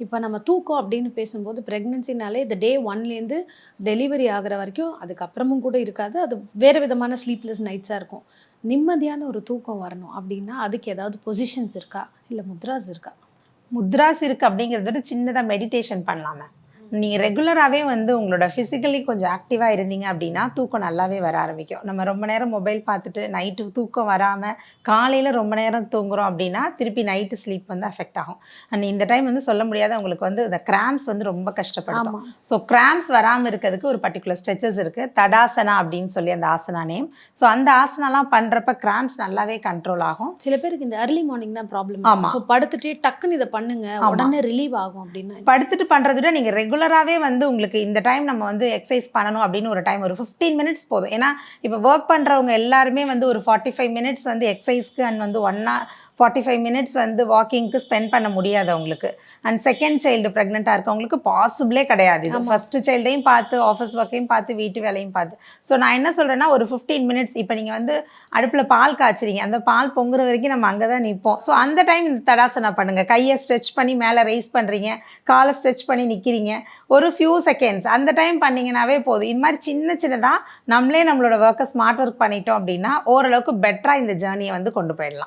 இப்போ நம்ம தூக்கம் அப்படின்னு பேசும்போது ப்ரெக்னென்சினாலே இந்த டே ஒன்லேருந்து டெலிவரி ஆகிற வரைக்கும் அதுக்கப்புறமும் கூட இருக்காது. அது வேறு விதமான ஸ்லீப்லெஸ் நைட்ஸாக இருக்கும். நிம்மதியான ஒரு தூக்கம் வரணும் அப்படின்னா அதுக்கு ஏதாவது பொசிஷன்ஸ் இருக்கா? இல்லை முத்ராஸ் இருக்கா? முத்ராஸ் இருக்குது அப்படிங்கிறத விட சின்னதாக மெடிடேஷன் பண்ணலாமே நீங்கள் ரெகுலராகவே வந்து உங்களோட ஃபிசிக்கலி கொஞ்சம் ஆக்டிவாக இருந்தீங்க அப்படின்னா தூக்கம் நல்லாவே வர ஆரம்பிக்கும். நம்ம ரொம்ப நேரம் மொபைல் பார்த்துட்டு நைட்டு தூக்கம் வராமல் காலையில் ரொம்ப நேரம் தூங்குறோம் அப்படின்னா திருப்பி நைட்டு ஸ்லீப் வந்து அஃபெக்ட் ஆகும். அண்ட் இந்த டைம் வந்து சொல்ல முடியாத உங்களுக்கு வந்து இந்த கிராம்ஸ் வந்து ரொம்ப கஷ்டப்படுத்தும். ஆமாம் ஸோ கிராம்ஸ் வராமல் இருக்கிறதுக்கு ஒரு பர்டிகுலர் ஸ்ட்ரெச்சஸ் இருக்குது தடாசனா அப்படின்னு சொல்லி அந்த ஆசனா நேம் ஸோ அந்த ஆசனாலாம் பண்ணுறப்ப கிராம்ஸ் நல்லாவே கண்ட்ரோல் ஆகும். சில பேருக்கு இந்த அர்லி மார்னிங் தான் ப்ராப்ளம் ஆமா. ஸோ படுத்துட்டே டக்குன்னு இதை பண்ணுங்க. உடனே ரிலீவ் ஆகும் அப்படின்னா படுத்துட்டு பண்ணுறத விட நீங்கள் ரெகுலராகவே வந்து உங்களுக்கு இந்த டைம் நம்ம வந்து எக்ஸசைஸ் பண்ணணும் அப்படின்னு ஒரு டைம் ஒரு ஃபிஃப்டீன் மினிட்ஸ் போதும். ஏன்னா இப்போ ஒர்க் பண்ணுறவங்க எல்லாருமே வந்து ஒரு ஃபார்ட்டி ஃபைவ் மினிட்ஸ் வந்து எக்ஸசைஸ்க்கு அண்ட் வந்து ஒன் ஃபார்ட்டி ஃபைவ் மினிட்ஸ் வந்து வாக்கிங்க்கு ஸ்பெண்ட் பண்ண முடியாது அவங்களுக்கு. அண்ட் செகண்ட் சைல்டு ப்ரெக்னெண்ட்டாக இருக்கவங்களுக்கு பாசிபிளே கிடையாது இது. ஃபஸ்ட்டு சைல்டையும் பார்த்து ஆஃபீஸ் ஒர்க்கையும் பார்த்து வீட்டு வேலையும் பார்த்து. ஸோ நான் என்ன சொல்கிறேன்னா ஒரு ஃபிஃப்டீன் மினிட்ஸ் இப்போ நீங்கள் வந்து அடுப்பில் பால் காய்ச்சுறீங்க. அந்த பால் பொங்குற வரைக்கும் நம்ம அங்கே தான் நிற்போம் ஸோ அந்த டைம் இந்த தடாசனா பண்ணுங்கள் கையை ஸ்ட்ரெச் பண்ணி மேலே ரைஸ் பண்ணுறீங்க காலை ஸ்ட்ரெச் பண்ணி நிற்கிறீங்க ஒரு ஃபியூ செகண்ட்ஸ் அந்த டைம் பண்ணிங்கனாவே போதும். இது மாதிரி சின்ன சின்னதாக நம்மளே நம்மளோட ஒர்க்கை ஸ்மார்ட் ஒர்க் பண்ணிட்டோம் அப்படின்னா ஓரளவுக்கு பெட்டராக இந்த ஜேர்னியை வந்து கொண்டு போயிடலாம்.